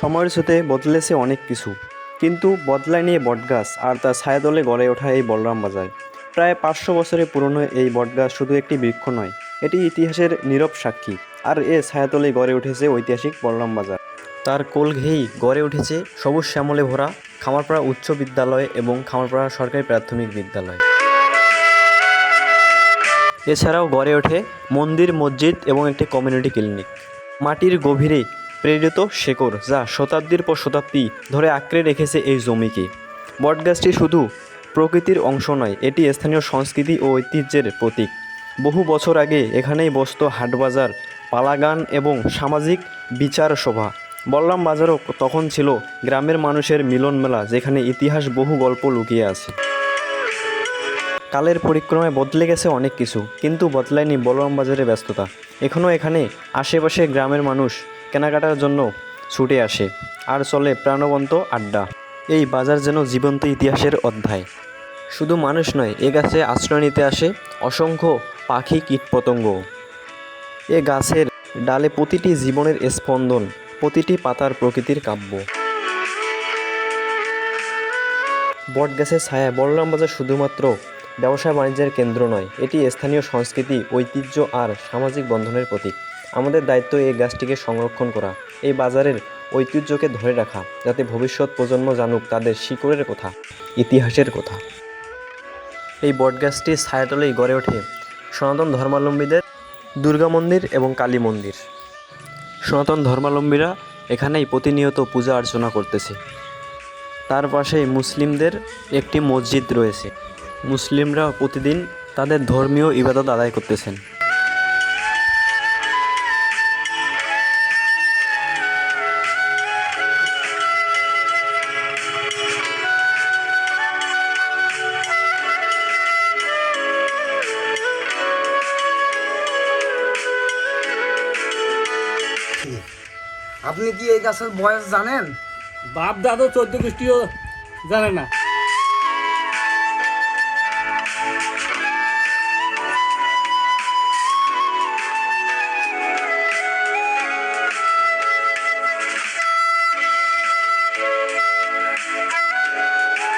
সময়ের সাথে বদলেছে অনেক কিছু। কিন্তু বদলায় নিয়ে বটগাছ আর তার ছায়াতলে গড়ে ওঠা এই বলরাম বাজার। প্রায় পাঁচশো বছরের পুরনো এই বটগাছ শুধু একটি বৃক্ষ নয়, এটি ইতিহাসের নীরব সাক্ষী আর এ ছায়াতলে গড়ে উঠেছে ঐতিহাসিক বলরাম বাজার। তার কোল ঘেয়েই গড়ে উঠেছে সবুজ শ্যামলে ভরা খামারপাড়া উচ্চ বিদ্যালয় এবং খামারপাড়া সরকারি প্রাথমিক বিদ্যালয়। এছাড়াও গড়ে ওঠে মন্দির, মসজিদ এবং একটি কমিউনিটি ক্লিনিক। মাটির গভীরে প্রেরিত শেকড় যা শতাব্দীর পর শতাব্দী ধরে আঁকড়ে রেখেছে এই জমিকে। বটগাছটি শুধু প্রকৃতির অংশ নয়, এটি স্থানীয় সংস্কৃতি ও ঐতিহ্যের প্রতীক। বহু বছর আগে এখানেই বসত হাটবাজার, পালাগান এবং সামাজিক বিচার সভা। বলরাম বাজারও তখন ছিল গ্রামের মানুষের মিলন মেলা যেখানে ইতিহাস বহু গল্প লুকিয়ে আছে। কালের পরিক্রমায় বদলে গেছে অনেক কিছু, কিন্তু বদলায়নি বলরাম বাজারের ব্যস্ততা। এখনও এখানে আশেপাশে গ্রামের মানুষ কেনাকাটার জন্য ছুটে আসে, আর চলে প্রাণবন্ত আড্ডা। এই বাজার যেন জীবন্ত ইতিহাসের অধ্যায়। শুধু মানুষ নয়, এ গাছে আশ্রয় নিতে আসে অসংখ্য পাখি কীটপতঙ্গ। এ গাছের ডালে প্রতিটি জীবনের স্পন্দন, প্রতিটি পাতার প্রকৃতির কাব্য। বটগাছের ছায়া বলরাম বাজার শুধুমাত্র ব্যবসা বাণিজ্যের কেন্দ্র নয়, এটি স্থানীয় সংস্কৃতি, ঐতিহ্য আর সামাজিক বন্ধনের প্রতীক। আমাদের দায়িত্ব এই গাছটিকে সংরক্ষণ করা, এই বাজারের ঐতিহ্যকে ধরে রাখা, যাতে ভবিষ্যৎ প্রজন্ম জানুক তাদের শিকড়ের কথা, ইতিহাসের কথা। এই বটগাছটির ছায়াতলেই গড়ে ওঠে সনাতন ধর্মাবলম্বীদের দুর্গা মন্দির এবং কালী মন্দির। সনাতন ধর্মাবলম্বীরা এখানেই প্রতিনিয়ত পূজা অর্চনা করতেছে। তার পাশেই মুসলিমদের একটি মসজিদ রয়েছে। মুসলিমরা প্রতিদিন তাদের ধর্মীয় ইবাদত আদায় করতেছেন। আপনি কি এই গাছের বয়স জানেন? বাপ দাদু চোদ্দ গোষ্ঠীও জানে না। ああ!